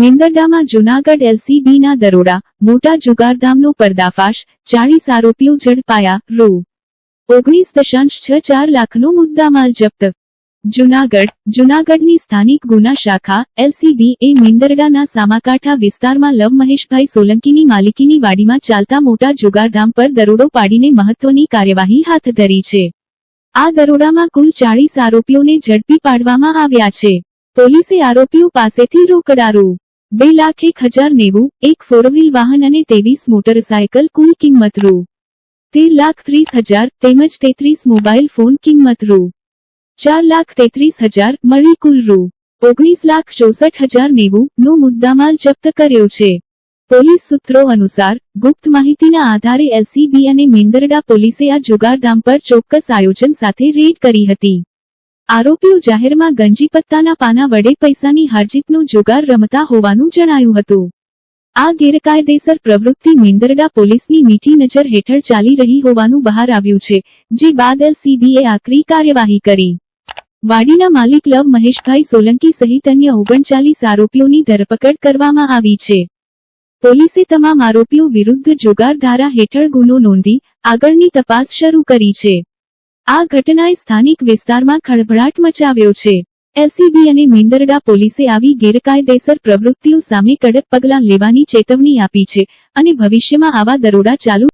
મેંદરડામાં જૂનાગઢ એલસીબીના દરોડા, મોટા જુગારધામનો પર્દાફાશ, ચાળીસ આરોપીઓ ઝડપાયા, રૂ. ઓગણીસ દશાંશ છ ચાર લાખનો મુદ્દામાલ જપ્ત. જૂનાગઢ, જૂનાગઢની સ્થાનિક ગુના શાખા, એલસીબી એ મેંદરડાના સામાકાંઠા વિસ્તારમાં લવ મહેશભાઈ સોલંકીની માલિકીની વાડીમાં ચાલતા મોટા જુગારધામ પર દરોડો પાડીને મહત્વની કાર્યવાહી હાથ ધરી છે. આ દરોડામાં કુલ ચાળીસ આરોપીઓને ઝડપી પાડવામાં આવ્યા છે. પોલીસે આરોપીઓ પાસેથી રોકડારૂ બે લાખ એક હજાર નેવું, એક ફોર વ્હીલ વાહન અને ત્રેવીસ મોટરસાયકલ કુલ કિંમત રૂ. તેર લાખ ત્રીસ હજાર, તેમજ તેત્રીસ મોબાઈલ ફોન કિંમત રૂ. ચાર લાખ તેત્રીસ હજાર, મળી કુલ રૂ. ઓગણીસ લાખ ચોસઠ હજાર નેવું, નો મુદ્દામાલ જપ્ત કર્યો છે. પોલીસ સૂત્રો અનુસાર, ગુપ્ત માહિતીના આધારે એલસીબી અને મેંદરડા પોલીસે આ જુગારધામ પર ચોક્કસ આયોજન સાથે રેડ કરી હતી. આરોપીઓ જાહેરમાં ગંજી પત્તાના પાના વડે પૈસાની હારજીતનો જુગાર રમતા હોવાનું જણાયું હતું. આ ગેરકાયદેસર પ્રવૃત્તિ મેંદરડા પોલીસની મીઠી નજર હેઠળ ચાલી રહી હોવાનું બહાર આવ્યું છે, જે બાદ એલસીબીએ આકરી કાર્યવાહી કરી. વાડીના માલિક લવ મહેશભાઈ સોલંકી સહિત અન્ય ઓગણચાલીસ આરોપીઓની ધરપકડ કરવામાં આવી છે. પોલીસે તમામ આરોપીઓ વિરુદ્ધ જુગાર ધારા હેઠળ ગુનો નોંધી આગળની તપાસ શરૂ કરી છે. આ ઘટનાએ સ્થાનિક વિસ્તારમાં ખળભળાટ મચાવ્યો છે. એલસીબી અને મેંદરડા પોલીસે આવી ગેરકાયદેસર પ્રવૃત્તિઓ સામે કડક પગલાં લેવાની ચેતવણી આપી છે અને ભવિષ્યમાં આવા દરોડા ચાલુ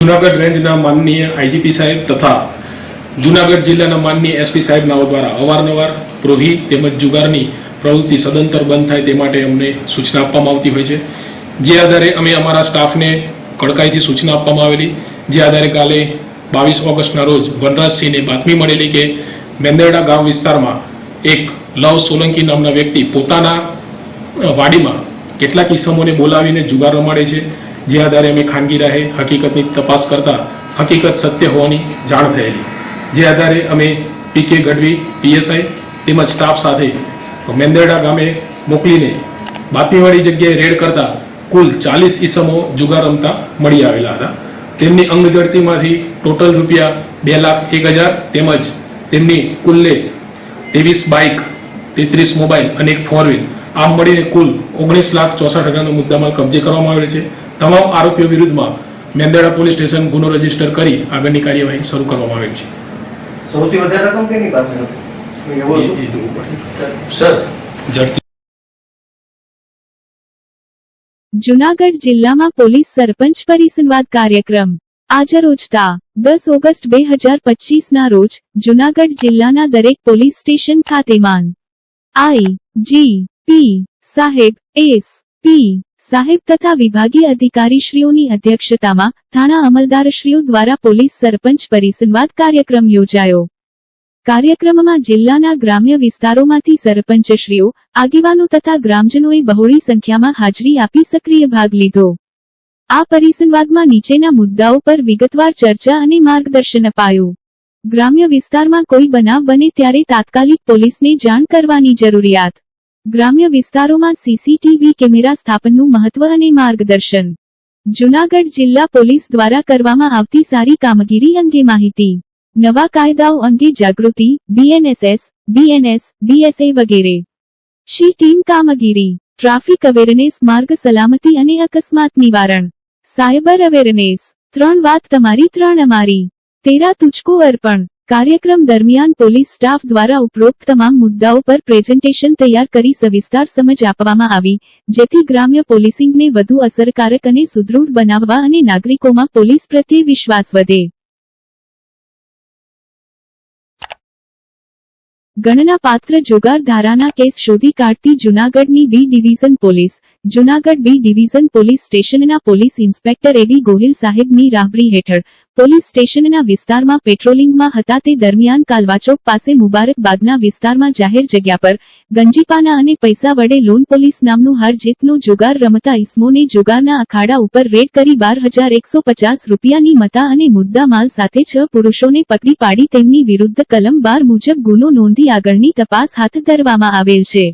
જુનાગઢ રેન્જના માનનીય આઈજીપી સાહેબ તથા જુનાગઢ જિલ્લાના માનનીય એસપી સાહેબનાઓ દ્વારા અવારનવાર પ્રોહી તેમજ જુગારની પ્રવૃત્તિ સદંતર બંધ થાય તે માટે અમને સૂચના આપવામાં આવતી હોય છે. જે આધારે અમે અમારા સ્ટાફને કડકાઈથી સૂચના આપવામાં આવેલી. જે આધારે કાલે બાવીસ ઓગસ્ટના રોજ વનરાજસિંહને બાતમી મળેલી કે મેંદરડા ગામ વિસ્તારમાં એક લવ સોલંકી નામના વ્યક્તિ પોતાના વાડીમાં કેટલાક ઇસમોને બોલાવીને જુગાર રમાડે છે. જે આધારે અમે ખાનગી રાહે હકીકતની તપાસ કરતા હકીકત સત્ય હોવાની જાણ થયેલી. જે આધારે અમે પીકે ગઢવી પીએસઆઈ તેમજ સ્ટાફ સાથે મેંદરડા ગામે મોકલીને બાતમીવાળી જગ્યાએ રેડ કરતા કુલ ચાલીસ ઈસમો જુગાર રમતા મળી આવેલા હતા. તેમની અંગ જડતીમાંથી ટોટલ રૂપિયા બે લાખ એક હજાર તેમજ તેમની કુલ્લે ત્રેવીસ બાઇક, તેત્રીસ મોબાઈલ અને એક ફોર વ્હીલ આમ મળીને કુલ ઓગણીસ લાખ ચોસઠ હજારનો મુદ્દામાલ કબજે કરવામાં આવેલ છે. તમામ આરોપીઓ વિરુદ્ધમાં મેંદરડા પોલીસ સ્ટેશન ગુનો રજિસ્ટર કરી આગળની કાર્યવાહી શરૂ કરવામાં આવેલ છે. સૌથી વધારે રકમ કેની પાસે. સર. ઝડપી જુનાગઢ જિલ્લામાં પોલીસ સરપંચ પરિસંવાદ કાર્યક્રમ આજરોજતા દસ ઓગસ્ટ બે હજાર પચીસના રોજ જુનાગઢ જિલ્લાના દરેક પોલીસ સ્ટેશન ખાતે માન આઈ જી પી સાહેબ એસ પી સાહેબ તથા વિભાગીય અધિકારીશ્રીઓની અધ્યક્ષતામાં થાણા અમલદારશ્રીઓ દ્વારા પોલીસ સરપંચ પરિસંવાદ કાર્યક્રમ યોજાયો. કાર્યક્રમમાં જિલ્લાના ગ્રામ્ય વિસ્તારોમાંથી સરપંચશ્રીઓ, આગેવાનો તથા ગ્રામજનોએ બહોળી સંખ્યામાં હાજરી આપી સક્રિય ભાગ લીધો. આ પરિસંવાદમાં નીચેના મુદ્દાઓ પર વિગતવાર ચર્ચા અને માર્ગદર્શન અપાયું. ગ્રામ્ય વિસ્તારમાં કોઈ બનાવ બને ત્યારે તાત્કાલિક પોલીસને જાણ કરવાની જરૂરિયાત. ગ્રામ્ય વિસ્તારોમાં સીસીટીવી કેમેરા સ્થાપનનું મહત્વ અને માર્ગદર્શન. જુનાગઢ જિલ્લા પોલીસ દ્વારા કરવામાં આવતી સારી કામગીરી અંગે માહિતી. નવા કાયદાઓ અંગે જાગૃતિ બીએનએસએસ બીએનએસ બીએસએ વગેરે. શી ટીમ કામગીરી? ટ્રાફિક અવેરનેસ માર્ગ સલામતી અને અકસ્માત નિવારણ. Cyber awareness. ત્રણ વાત તમારી, ત્રણ અમારી. તેરા તુચકો અર્પણ. કાર્યક્રમ દરમિયાન પોલીસ સ્ટાફ દ્વારા ઉપરોક્ત તમામ મુદ્દાઓ પર પ્રેઝન્ટેશન તૈયાર કરી સવિસ્તાર સમજ આપવામાં આવી, જેથી ગ્રામ્ય પોલીસિંગને વધુ અસરકારક અને સુદૃઢ બનાવવા અને નાગરિકોમાં પોલીસ પ્રત્યે વિશ્વાસ વધે. ગણના પાત્ર જુગાર ધારાના કેસ શોધી કાઢતી જુનાગઢની B division police Junagadh B division police સ્ટેશનના પોલીસ ઇન્સ્પેક્ટર એબી ગોહિલ સાહેબની રાહબરી હેઠળ પોલીસ સ્ટેશનના વિસ્તારમાં પેટ્રોલિંગમાં હતા તે દરમિયાન કાલવાચોક પાસે મુબારકબાદના વિસ્તારમાં જાહેર જગ્યા પર ગંજીપાના અને પૈસા વડે લોન પોલીસ નામનું હાર જીતનું જુગાર રમતા ઇસમોને જુગારના અખાડા ઉપર રેડ કરી બાર હજાર એકસો પચાસ રૂપિયાની મતા અને મુદ્દા માલ સાથે છ પુરુષોને પકડી પાડી તેમની વિરુદ્ધ કલમ બાર મુજબ ગુનો નોંધી આગળની તપાસ હાથ ધરવામાં આવેલ છે.